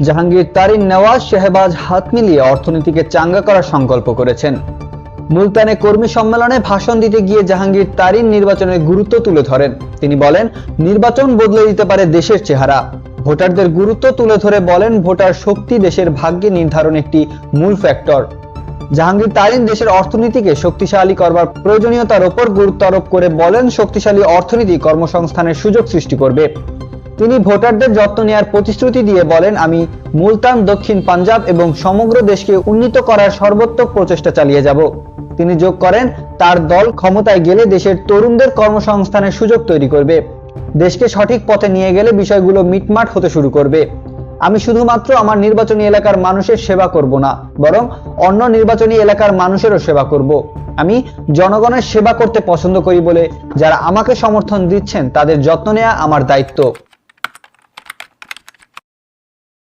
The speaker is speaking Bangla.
জাহাঙ্গীর তারিন নেওয়াজ শেহবাজ হাত মিলিয়ে অর্থনীতিকে চাঙ্গা করার সংকল্প করেছেন। মুলতানে কর্মী সম্মেলনে ভাষণ দিতে গিয়ে জাহাঙ্গীর তারিন নির্বাচনের গুরুত্ব তুলে ধরেন। তিনি বলেন, নির্বাচন বদলে দিতে পারে দেশের চেহারা। ভোটারদের গুরুত্ব তুলে ধরে বলেন, ভোটার শক্তি দেশের ভাগ্যে নির্ধারণ একটি মূল ফ্যাক্টর। জাহাঙ্গীর তারিন দেশের অর্থনীতিকে শক্তিশালী করবার প্রয়োজনীয়তার ওপর গুরুত্ব আরোপ করে বলেন, শক্তিশালী অর্থনীতি কর্মসংস্থানের সুযোগ সৃষ্টি করবে। তিনি ভোটারদের যত্ন নেওয়ার প্রতিশ্রুতি দিয়ে বলেন, আমি মুলতান দক্ষিণ পাঞ্জাব এবং সমগ্র দেশকে উন্নীত করার সর্বোত্তক প্রচেষ্টা চালিয়ে যাব। তিনি যোগ করেন, তার দল ক্ষমতায় গেলে দেশের তরুণদের কর্মসংস্থানের সুযোগ তৈরি করবে। দেশকে সঠিক পথে নিয়ে গেলে বিষয়গুলো মিটমাট হতে শুরু করবে। আমি শুধুমাত্র আমার নির্বাচনী এলাকার মানুষের সেবা করব না, বরং অন্য নির্বাচনী এলাকার মানুষেরও সেবা করব। আমি জনগণের সেবা করতে পছন্দ করি বলে যারা আমাকে সমর্থন দিচ্ছেন, তাদের যত্ন নেওয়া আমার দায়িত্ব।